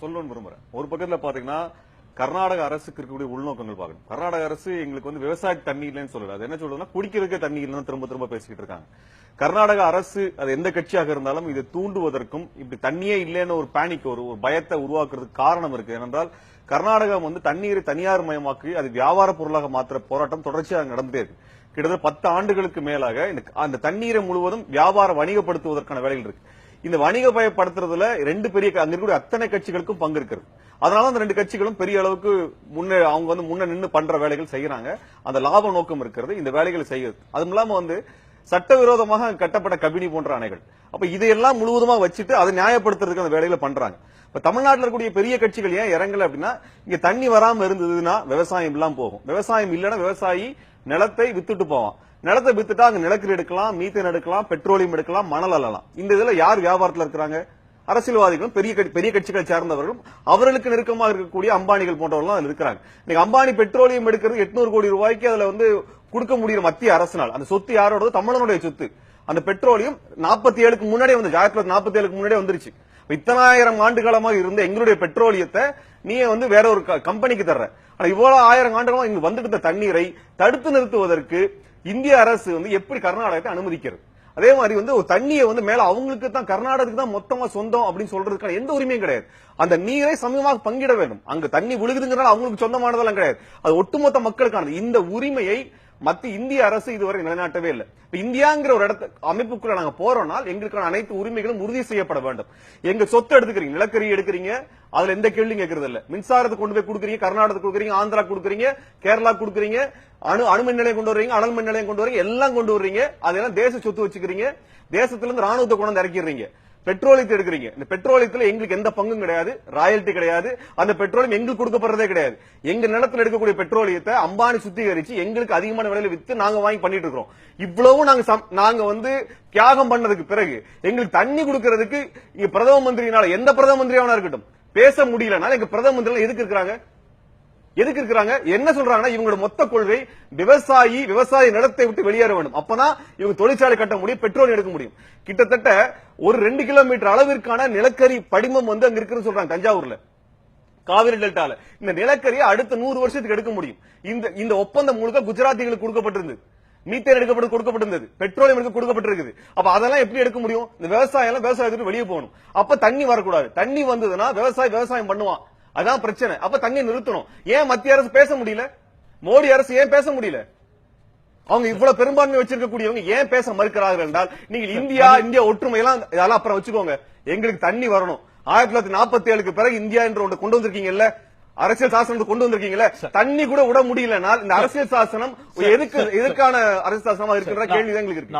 சொல்லணும்னு விரும்புறேன். ஒரு பக்கத்துல பாத்தீங்கன்னா கர்நாடக அரசுக்கு இருக்கக்கூடிய உள்நோக்கங்கள் பார்க்கணும். கர்நாடக அரசு எங்களுக்கு வந்து விவசாய தண்ணி இல்லைன்னு சொல்லல. அது என்ன சொல்றதுன்னா குடிக்கிறதுக்கு தண்ணி இல்லைன்னு திரும்ப திரும்ப பேசிக்கிட்டு இருக்காங்க. கர்நாடக அரசு அது எந்த கட்சியாக இருந்தாலும் இதை தூண்டுவதற்கும் இப்படி தண்ணியே இல்லைன்னு ஒரு பேனிக் ஒரு ஒரு பயத்தை உருவாக்குறதுக்கு காரணம் இருக்கு. ஏனென்றால் கர்நாடகம் வந்து தண்ணீரை தனியார் மயமாக்கி அது வியாபார பொருளாக மாற்றுற போராட்டம் தொடர்ச்சியாக நடந்துட்டே இருக்கு. கிட்டத்தட்ட பத்து ஆண்டுகளுக்கு மேலாக இந்த அந்த தண்ணீரை முழுவதும் வியாபார வணிகப்படுத்துவதற்கான வேலைகள் இருக்கு. இந்த வணிக பயப்படுத்துறதுல ரெண்டு பெரிய க- அங்க இருக்கக்கூடிய அத்தனை கட்சிகளுக்கும் பங்கு இருக்கிறது அதனால அந்த ரெண்டு கட்சிகளும் பெரிய அளவுக்கு முன்னே அவங்க வந்து முன்ன நின்று பண்ற வேலைகள் செய்யறாங்க அந்த லாப நோக்கம் இருக்கிறது இந்த வேலைகளை செய்யுது அதுவும் இல்லாம வந்து சட்டவிரோதமாக கட்டப்பட்ட கபினி போன்ற அணைகள். அப்ப இதையெல்லாம் முழுவதுமா வச்சுட்டு அதை நியாயப்படுத்துறதுக்கு அந்த வேலைகளை பண்றாங்க. இப்ப தமிழ்நாட்டில் இருக்கக்கூடிய பெரிய கட்சிகள் ஏன் இறங்கல அப்படின்னா இங்க தண்ணி வராம இருந்ததுன்னா விவசாயம் எல்லாம் போகும். விவசாயம் இல்லைன்னா விவசாயி நிலத்தை வித்துட்டு போவான். நிலத்தை வித்துட்டா அங்க நிலக்கரி எடுக்கலாம் மீத்தன் எடுக்கலாம் பெட்ரோலியம் எடுக்கலாம் மணல் அழலாம் இந்த இதுல யார் வியாபாரத்துல இருக்கிறாங்க? அரசியல்வாதிகளும் பெரிய பெரிய கட்சிகளை சேர்ந்தவர்களும் அவர்களுக்கு நெருக்கமாக இருக்கக்கூடிய அம்பானிகள் போன்றவர்களும் அதில் இருக்கிறாங்க. இன்னைக்கு அம்பானி பெட்ரோலியம் எடுக்கிறது எட்நூறு கோடி ரூபாய்க்கு அதுல வந்து கொடுக்க முடியும் மத்திய அரசினால். அந்த சொத்து யாரோட தமிழனுடைய சொத்து. அந்த பெட்ரோலியம் நாற்பத்தி ஏழுக்கு முன்னாடியே வந்து ஆயிரத்தி தொள்ளாயிரத்தி நாற்பத்தி ஏழுக்கு முன்னாடியே வந்துருச்சு. இத்தனாயிரம் ஆண்டு காலமாக இருந்த எங்களுடைய பெட்ரோலியத்தை நீ வந்து வேற ஒரு க- கம்பெனிக்கு தர்ற. ஆனா இவ்வளவு ஆயிரம் ஆண்டுகளா இங்க வந்துட்டு இருந்த தண்ணீரை தடுத்து நிறுத்துவதற்கு இந்திய அரசு வந்து எப்படி கர்நாடகத்தை அனுமதிக்கிறது? அதே மாதிரி வந்து ஒரு தண்ணியை வந்து மேல அவங்களுக்கு தான் கர்நாடகத்துக்கு தான் மொத்தமா சொந்தம் அப்படின்னு சொல்றதுக்கான எந்த உரிமையும் கிடையாது. அந்த நீரை சமயமாக பங்கிட வேண்டும். அங்க தண்ணி விழுகுதுங்கிறனால அவங்களுக்கு சொந்தமானதெல்லாம் கிடையாது. அது ஒட்டுமொத்த மக்களுக்கானது. இந்த உரிமையை மத்திய இந்திய அரசு இதுவரை நிலைநாட்டவே இல்லை. இப்ப இந்தியாங்கிற ஒரு இடத்து அமைப்புக்குள்ள நாங்க போறோம்னால் எங்களுக்கான அனைத்து உரிமைகளும் உறுதி செய்யப்பட வேண்டும். எங்க சொத்து எடுத்துக்கிறீங்க நிலக்கரி எடுக்கிறீங்க அதுல எந்த கேள்வியும் கேட்கறது இல்ல. மின்சாரத்தை கொண்டு போய் கொடுக்குறீங்க கர்நாடகத்துக்கு கொடுக்குறீங்க ஆந்திரா கொடுக்குறீங்க கேரளா கொடுக்குறீங்க அணு அணுமின் நிலையம் கொண்டு வரீங்க அனல் மின் நிலையம் கொண்டு வரீங்க எல்லாம் கொண்டு வர்றீங்க. அதெல்லாம் தேச சொத்து வச்சுக்கிறீங்க. தேசத்துல இருந்து ராணுவத்தை கொண்டு வந்து இறக்கிடுறீங்க. பெட்ரோலியத்தை எடுக்கிறீங்க. இந்த பெட்ரோலியத்துல எங்களுக்கு எந்த பங்கும் கிடையாது ராயல்டி கிடையாது அந்த பெட்ரோலியம் எங்களுக்கு கொடுக்கப்படுறதே கிடையாது. எங்க நிலத்தில் எடுக்கக்கூடிய பெட்ரோலியத்தை அம்பானி சுத்திகரிச்சு எங்களுக்கு அதிகமான விலையில வித்து நாங்க வாங்கி பண்ணிட்டு இருக்கிறோம். இவ்வளவும் நாங்க சம்- நாங்க வந்து தியாகம் பண்ணதுக்கு பிறகு எங்களுக்கு தண்ணி கொடுக்கறதுக்கு இங்க பிரதம மந்திரினால எந்த பிரதம மந்திரியாவனா இருக்கட்டும் பேச முடியலனால எங்க பிரதம மந்திரி எதுக்கு இருக்கிறாங்க? எதுக்கு இருக்கிறாங்க? என்ன சொல்றாங்கன்னா இவங்களோட மொத்த கொள்கை விவசாயி விவசாய நிலத்தை விட்டு வெளியேற வேண்டும். அப்பதான் இவங்க தொழிற்சாலை கட்ட முடியும் பெட்ரோல் எடுக்க முடியும். கிட்டத்தட்ட ஒரு ரெண்டு கிலோமீட்டர் அளவிற்கான நிலக்கரி படிமம் வந்து அங்க இருக்குன்னு சொல்றாங்க தஞ்சாவூர்ல. காவிரி டெல்டால. இந்த நிலக்கரியை அடுத்த நூறு வருஷத்துக்கு எடுக்க முடியும். இந்த இந்த ஒப்பந்தம் முழுக்க குஜராத்திகளுக்கு கொடுக்கப்பட்டிருந்தது. மீத்தேன் எடுக்கப்பட்டு கொடுக்கப்பட்டிருந்தது. பெட்ரோலியம் எடுக்க கொடுக்கப்பட்டிருக்குது. அப்ப அதெல்லாம் எப்படி எடுக்க முடியும்? இந்த விவசாயம் எல்லாம் விவசாயத்துக்கு வெளியே போகணும். அப்ப தண்ணி வரக்கூடாது. தண்ணி வந்ததுன்னா விவசாயி விவசாயம் பண்ணுவான். அதான் பிரச்சனை. அப்ப தண்ணி நிறுத்தணும். ஏன் மத்திய அரசு பேச முடியல? மோடி அரசு ஏன் பேச முடியல? அவங்க இவ்வளவு பெரும்பான்மை வச்சிருக்கக்கூடியவங்க ஏன் பேச மறுக்கிறார்கள் என்றால் நீங்கள் இந்தியா இந்தியா ஒற்றுமை எல்லாம் இதெல்லாம் அப்புறம் வச்சுக்கோங்க. எங்களுக்கு தண்ணி வரணும். ஆயிரத்தி தொள்ளாயிரத்தி நாற்பத்தி ஏழுக்கு பிறகு இந்தியா என்ற ஒன்று கொண்டு வந்திருக்கீங்கல்ல? அரசியல் சாசனம் கொண்டு வந்திருக்கீங்கல்ல? தண்ணி கூட விட முடியலனால் இந்த அரசியல் சாசனம் எதுக்கு எதுக்கான அரசியல் சாசனமா இருக்கிற கேள்வி தான் எங்களுக்கு இருக்கு.